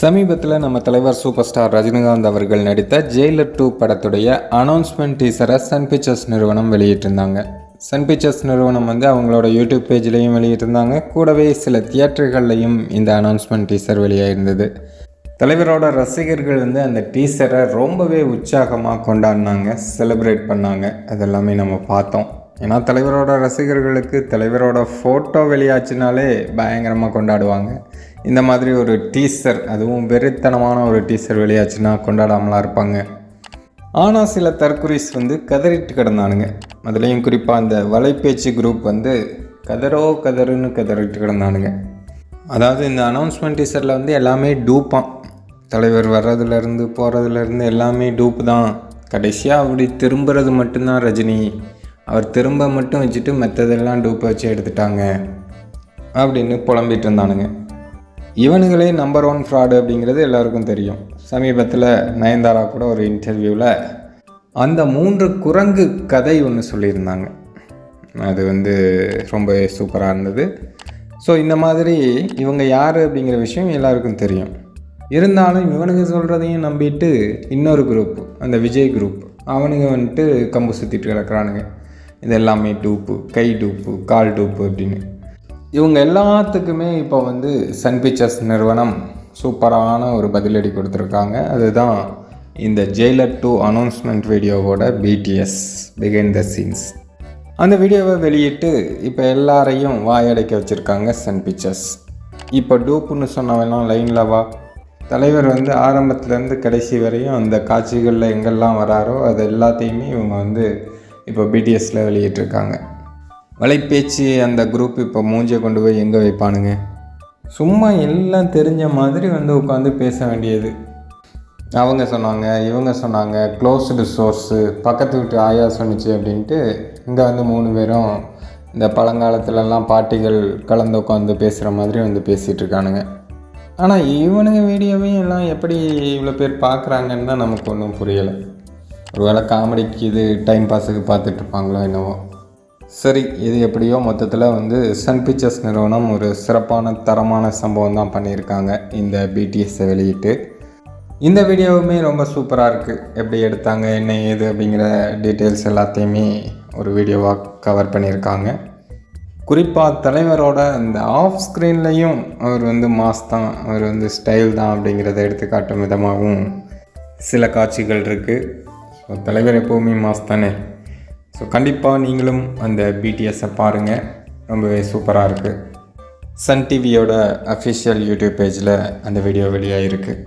சமீபத்தில் நம்ம தலைவர் சூப்பர் ஸ்டார் ரஜினிகாந்த் அவர்கள் நடித்த ஜெயிலர் டூ படத்துடைய அனௌன்ஸ்மெண்ட் டீசரை சன் பிக்சர்ஸ் நிறுவனம் வெளியிட்டிருந்தாங்க. சன் பிக்சர்ஸ் நிறுவனம் வந்து அவங்களோட யூடியூப் பேஜ்லேயும் வெளியிட்டிருந்தாங்க. கூடவே சில தியேட்டர்கள்லையும் இந்த அனௌன்ஸ்மெண்ட் டீசர் வெளியாயிருந்தது. தலைவரோட ரசிகர்கள் வந்து அந்த டீசரை ரொம்பவே உற்சாகமாக கொண்டாடினாங்க செலிப்ரேட் பண்ணாங்க. அதெல்லாமே நம்ம பார்த்தோம். ஏன்னா தலைவரோட ரசிகர்களுக்கு தலைவரோட ஃபோட்டோ வெளியாச்சுனாலே பயங்கரமாக கொண்டாடுவாங்க. இந்த மாதிரி ஒரு டீசர் அதுவும் வெறித்தனமான ஒரு டீசர் வெளியாச்சுன்னா கொண்டாடாமலாம் இருப்பாங்க. ஆனால் சில தற்குறிஸ் வந்து கதறிட்டு கிடந்தானுங்க. அதுலேயும் குறிப்பாக அந்த வலைபேச்சு குரூப் வந்து கதரோ கதறுன்னு கதறிட்டு கிடந்தானுங்க. அதாவது இந்த அனௌன்ஸ்மெண்ட் டீசரில் வந்து எல்லாமே டூப்பான் தலைவர் வர்றதுலேருந்து போகிறதுலேருந்து எல்லாமே டூப்பு தான். கடைசியாக அப்படி திரும்புறது மட்டும்தான் ரஜினி. அவர் திரும்ப மட்டும் வச்சுட்டு மற்றதெல்லாம் டூப்பை வச்சு எடுத்துட்டாங்க. அப்படின்னு புலம்பிட்டு இருந்தானுங்க. இவனுங்களே நம்பர் ஒன் ஃப்ராடு அப்படிங்கிறது எல்லாருக்கும் தெரியும். சமீபத்தில் நயன்தாரா கூட ஒரு இன்டர்வியூவில் அந்த மூன்று குரங்கு கதை ஒன்று சொல்லியிருந்தாங்க. அது வந்து ரொம்ப சூப்பராக இருந்தது. ஸோ இந்த மாதிரி இவங்க யார் அப்படிங்கிற விஷயம் எல்லாருக்கும் தெரியும். இருந்தாலும் இவனுங்க சொல்கிறதையும் நம்பிட்டு இன்னொரு குரூப் அந்த விஜய் குரூப் அவனுங்க வந்துட்டு கம்பு சுற்றிட்டு கிடக்குறானுங்க. இது எல்லாமே டூப்பு கை டூப்பு கால் டூப்பு அப்படின்னு. இவங்க எல்லாத்துக்குமே இப்போ வந்து சன் பிக்சர்ஸ் நிறுவனம் சூப்பரான ஒரு பதிலடி கொடுத்துருக்காங்க. அதுதான் இந்த ஜெயிலர் டூ அனௌன்ஸ்மெண்ட் வீடியோவோட பிடிஎஸ் பிகைண்ட் த சீன்ஸ் அந்த வீடியோவை வெளியிட்டு இப்போ எல்லாரையும் வாயடைக்க வச்சுருக்காங்க சன் பிக்சர்ஸ் இப்போ டூப்புன்னு சொன்னவெல்லாம் லைனில் வா. தலைவர் வந்து ஆரம்பத்துலேருந்து கடைசி வரையும் அந்த காட்சிகளில் எங்கெல்லாம் வராரோ அது எல்லாத்தையுமே இவங்க வந்து இப்போ பிடிஎஸில் வெளியிட்டிருக்காங்க. வலைப்பேச்சு அந்த குரூப் இப்போ மூஞ்சியை கொண்டு போய் எங்கே வைப்பானுங்க? சும்மா எல்லாம் தெரிஞ்ச மாதிரி வந்து உட்காந்து பேச வேண்டியது. அவங்க சொன்னாங்க இவங்க சொன்னாங்க க்ளோஸ்டு சோர்ஸு பக்கத்து வீட்டு ஆயா சொன்னிச்சு அப்படின்ட்டு இங்கே வந்து மூணு பேரும் இந்த பழங்காலத்துலலாம் பாட்டிகள் கலந்து உட்காந்து பேசுகிற மாதிரி வந்து பேசிகிட்டு இருக்கானுங்க. ஆனால் இவனுங்க வீடியோவையும் எல்லாம் எப்படி இவ்வளோ பேர் பார்க்குறாங்கன்னு தான் நமக்கு ஒன்றும் புரியலை. ஒருவேளை காமெடிக்கு இது டைம் பாஸுக்கு பார்த்துட்ருப்பாங்களோ என்னவோ. சரி இது எப்படியோ மொத்தத்தில் வந்து சன் பிக்சர்ஸ் நிறுவனம் ஒரு சிறப்பான தரமான சம்பவம் தான் பண்ணியிருக்காங்க. இந்த பிடிஎஸை வெளியிட்டு. இந்த வீடியோவுமே ரொம்ப சூப்பராக இருக்குது எப்படி எடுத்தாங்க என்ன ஏது அப்படிங்கிற டீட்டெயில்ஸ் எல்லாத்தையுமே ஒரு வீடியோவாக கவர் பண்ணியிருக்காங்க. குறிப்பாக தலைவரோட அந்த ஆஃப் ஸ்க்ரீன்லேயும் அவர் வந்து மாஸ் தான் அவர் வந்து ஸ்டைல் தான் அப்படிங்கிறத எடுத்துக்காட்டும் விதமாகவும் சில காட்சிகள் இருக்குது ஸோ தலைவர் எப்போவுமே மாஸ் தானே? ஸோ கண்டிப்பாக நீங்களும் அந்த பிடிஎஸை பாருங்கள் ரொம்பவே சூப்பராக இருக்குது சன் டிவியோட அஃபிஷியல் யூடியூப் பேஜில் அந்த வீடியோ வெளியாக இருக்குது